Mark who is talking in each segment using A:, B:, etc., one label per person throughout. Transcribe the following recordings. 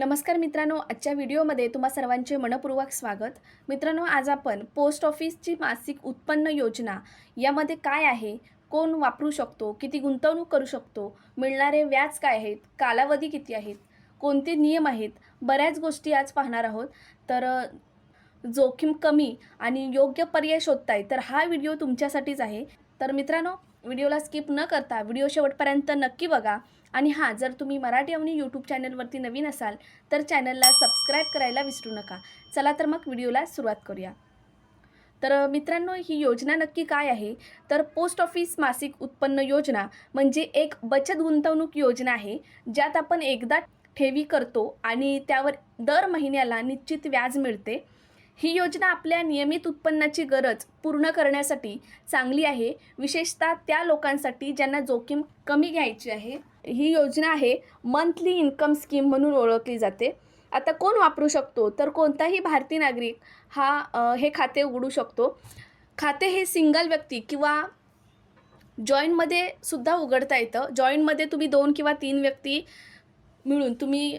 A: नमस्कार मित्रांनो आजच्या व्हिडिओमध्ये तुम्हा सर्वांचे मनपूर्वक स्वागत. मित्रांनो आज आपण पोस्ट ऑफिसची मासिक उत्पन्न योजना यामध्ये काय आहे कोण वापरू शकतो किती गुंतवणूक करू शकतो मिळणारे व्याज काय आहेत कालावधी किती आहेत कोणते नियम आहेत बऱ्याच गोष्टी आज पाहणार आहोत. तर जोखीम कमी आणि योग्य पर्याय शोधताय तर हा व्हिडिओ तुमच्यासाठीच आहे. तर मित्रांनो व्हिडिओला स्किप न करता व्हिडिओ शेवटपर्यंत नक्की बघा. आणि हां जर तुम्ही मराठी अवनी यूट्यूब चॅनलवरती नवीन असाल तर चॅनलला सबस्क्राईब करायला विसरू नका. चला तर मग व्हिडिओला सुरुवात करूया. तर मित्रांनो ही योजना नक्की काय आहे? तर पोस्ट ऑफिस मासिक उत्पन्न योजना म्हणजे एक बचत गुंतवणूक योजना आहे ज्यात आपण एकदा ठेवी करतो आणि त्यावर दर महिन्याला निश्चित व्याज मिळते. ही योजना आपल्या नियमित उत्पन्नाची गरज पूर्ण करण्यासाठी चांगली आहे. विशेषतः त्या लोकांसाठी ज्यांना जोखीम कमी घ्यायची आहे. ही योजना आहे मंथली इन्कम स्कीम म्हणून ओळखली जाते. आता कोण वापरू शकतो? तर कोणताही भारतीय नागरिक हा हे खाते उघडू शकतो. खाते हे सिंगल व्यक्ती किंवा जॉईंटमध्ये सुद्धा उघडता येतं. जॉईंटमध्ये तुम्ही दोन किंवा तीन व्यक्ती मिळून तुम्ही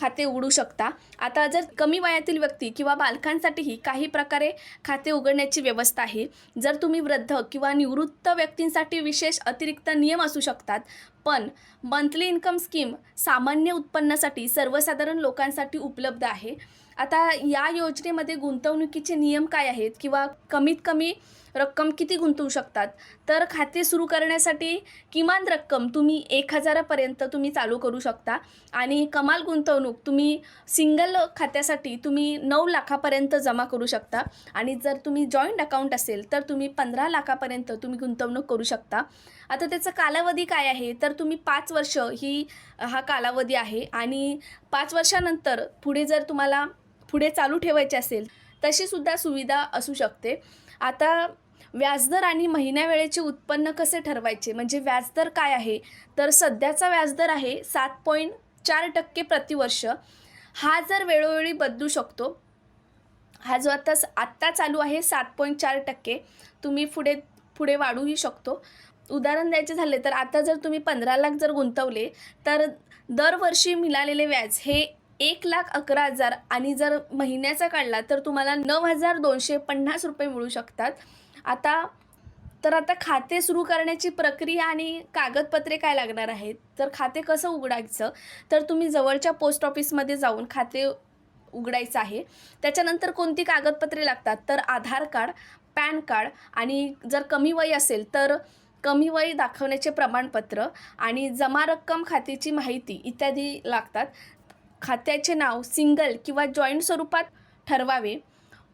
A: खाते उघडू शकता. आता जर कमी वयातील व्यक्ती किंवा बालकांसाठीही काही प्रकारे खाते उघडण्याची व्यवस्था आहे. जर तुम्ही वृद्ध किंवा निवृत्त व्यक्तींसाठी विशेष अतिरिक्त नियम असू शकतात पण मंथली इन्कम स्कीम सामान्य उत्पन्नासाठी सर्वसाधारण लोकांसाठी उपलब्ध आहे. आता या योजनेमध्ये गुंतवणुकीचे नियम काय आहेत? किंवा कमीत कमी रक्कम किती गुंतवू शकतात? तर खाते सुरू करण्यासाठी किमान रक्कम तुम्ही एक हजारापर्यंत तुम्ही चालू करू शकता. आणि कमाल गुंतवणूक तुम्ही सिंगल खात्यासाठी तुम्ही नऊ लाखापर्यंत जमा करू शकता. आणि जर तुम्ही जॉईंट अकाउंट असेल तर तुम्ही पंधरा लाखापर्यंत तुम्ही गुंतवणूक करू शकता. आता त्याचा कालावधी काय आहे? तर तुम्ही पाच वर्ष ही हा कालावधी आहे. आणि पाच वर्षानंतर पुढे जर तुम्हाला पुढे चालू ठेवायचे असेल तशीसुद्धा सुविधा असू शकते. आता व्याजदर आणि महिन्या वेळेचे उत्पन्न कसे ठरवायचे? म्हणजे व्याजदर काय आहे? तर सध्याचा व्याजदर आहे सात पॉईंट चार टक्के प्रतिवर्ष. हा जर वेळोवेळी बदलू शकतो हा जो आता आत्ता चालू आहे सात पॉईंट चार टक्के तुम्ही पुढे पुढे वाढूही शकतो. उदाहरण द्यायचे झाले तर आता जर तुम्ही पंधरा लाख जर गुंतवले तर दरवर्षी मिळालेले व्याज हे एक लाख अकरा हजार आणि जर महिन्याचा काढला तर तुम्हाला नऊ हजार दोनशे पन्नास रुपये मिळू शकतात. आता तर आता खाते सुरू करण्याची प्रक्रिया आणि कागदपत्रे काय लागणार आहेत? तर खाते कसं उघडायचं? तर तुम्ही जवळच्या पोस्ट ऑफिसमध्ये जाऊन खाते उघडायचं आहे. त्याच्यानंतर कोणती कागदपत्रे लागतात? तर आधार कार्ड पॅन कार्ड आणि जर कमी वय असेल तर कमी वय दाखवण्याचे प्रमाणपत्र आणि जमा रक्कम खात्याची माहिती इत्यादी लागतात. खात्याचे नाव सिंगल किंवा जॉईंट स्वरूपात ठरवावे.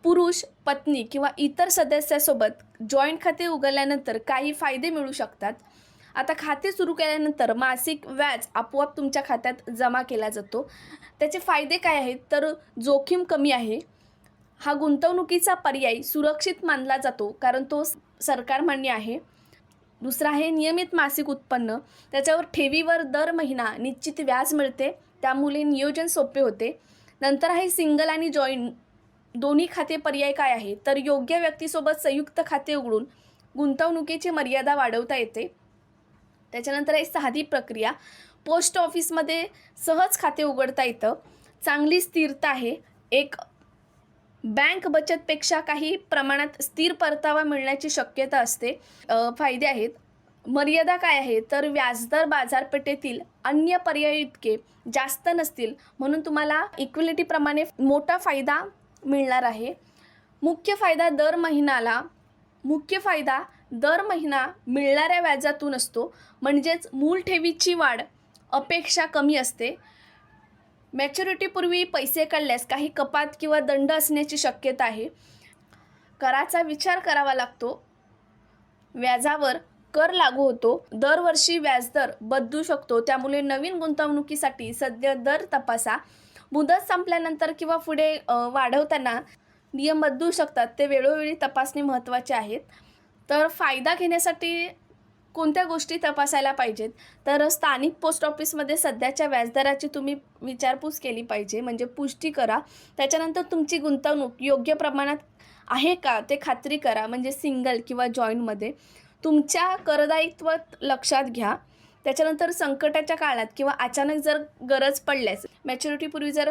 A: पुरुष पत्नी किंवा इतर सदस्यासोबत जॉईंट खाते उघडल्यानंतर काही फायदे मिळू शकतात. आता खाते सुरू केल्यानंतर मासिक व्याज आपोआप तुमच्या खात्यात जमा केला जातो. त्याचे फायदे काय आहेत? तर जोखीम कमी आहे. हा गुंतवणुकीचा पर्याय सुरक्षित मानला जातो कारण तो सरकार मान्य आहे. दुसरा आहे नियमित मासिक उत्पन्न. त्याच्यावर ठेवीवर दर महिना निश्चित व्याज मिळते. त्यामुळे नियोजन सोपे होते. नंतर आहे सिंगल आणि जॉईंट दोन्ही खाते पर्याय काय आहे तर योग्य व्यक्तीसोबत संयुक्त खाते उघडून गुंतवणुकीची मर्यादा वाढवता येते. त्याच्यानंतर आहे साधी प्रक्रिया. पोस्ट ऑफिसमध्ये सहज खाते उघडता येतं. चांगली स्थिरता आहे. एक बँक बचतपेक्षा काही प्रमाणात स्थिर परतावा मिळण्याची शक्यता असते. फायदे आहेत. मर्यादा काय आहे? तर व्याजदर बाजारपेठेतील अन्य पर्याय इतके जास्त नसतील. म्हणून तुम्हाला इक्विलिटीप्रमाणे मोठा फायदा मिळणार आहे. मुख्य फायदा दर महिन्याला मुख्य फायदा दर महिना मिळणाऱ्या व्याजातून असतो. म्हणजेच मूळ ठेवीची वाढ अपेक्षा कमी असते. मॅच्युरिटीपूर्वी पैसे काढल्यास काही कपात किंवा दंड असण्याची शक्यता आहे. कराचा विचार करावा लागतो. व्याजावर कर लागू होतो. दरवर्षी व्याजदर बदलू शकतो. त्यामुळे नवीन गुंतवणुकीसाठी सध्या दर तपासा. मुदत संपल्यानंतर किंवा पुढे वाढवताना नियम बदलू शकतात. ते वेळोवेळी तपासणे महत्त्वाचे आहेत. तर फायदा घेण्यासाठी कोणत्या गोष्टी तपासायला पाहिजेत? तर स्थानिक पोस्ट ऑफिसमध्ये सध्याच्या व्याजदराची तुम्ही विचारपूस केली पाहिजे. म्हणजे पुष्टी करा. त्याच्यानंतर तुमची गुंतवणूक योग्य प्रमाणात आहे का? ते खात्री करा. म्हणजे सिंगल किंवा जॉईंटमध्ये तुमच्या करदायित्व लक्षात घ्या. त्याच्यानंतर संकटाच्या काळात किंवा अचानक जर गरज पडल्यास मॅच्युरिटीपूर्वी जर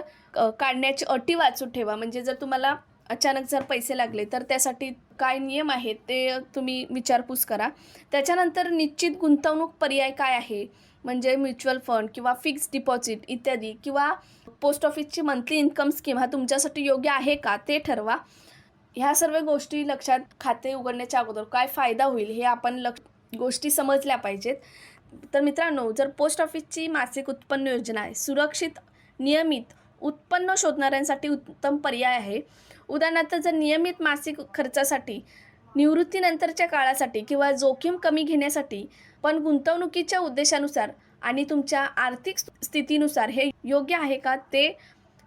A: काढण्याची अटी वाचून ठेवा. म्हणजे जर तुम्हाला अचानक जर पैसे लागले तर त्यासाठी काय नियम आहेत ते तुम्ही विचारपूस करा. त्याच्यानंतर निश्चित गुंतवणूक पर्याय काय आहे? म्हणजे म्युच्युअल फंड किंवा फिक्स डिपॉझिट इत्यादी किंवा पोस्ट ऑफिसची मंथली इन्कम स्कीम हा तुमच्यासाठी योग्य आहे का ते ठरवा. ह्या सर्व गोष्टी लक्षात खाते उघडण्याच्या अगोदर काय फायदा होईल हे आपण लक्ष गोष्टी समजल्या पाहिजेत. तर मित्रांनो जर पोस्ट ऑफिसची मासिक उत्पन्न योजना आहे सुरक्षित नियमित उत्पन्न शोधणाऱ्यांसाठी उत्तम पर्याय आहे. उदाहरणार्थ जर नियमित मासिक खर्चासाठी निवृत्तीनंतरच्या काळासाठी किंवा जोखीम कमी घेण्यासाठी पण गुंतवणुकीच्या उद्देशानुसार आणि तुमच्या आर्थिक स्थितीनुसार हे योग्य आहे का ते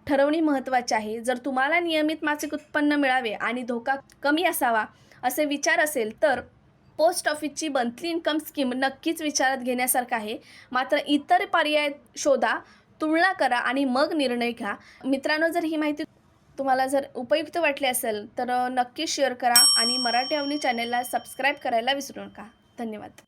A: ठरवणे महत्त्वाचे आहे. जर तुम्हाला नियमित मासिक उत्पन्न मिळावे आणि धोका कमी असावा असे विचार असेल तर पोस्ट ऑफिसची मंथली इन्कम स्कीम नक्कीच विचारात घेण्यासारखं आहे. मात्र इतर पर्याय शोधा तुलना करा आणि मग निर्णय घ्या. मित्रांनो जर ही माहिती तुम्हाला जर उपयुक्त वाटली असेल तर नक्की शेअर करा आणि मराठी अवनी चॅनलला सबस्क्राईब करायला विसरू नका. धन्यवाद.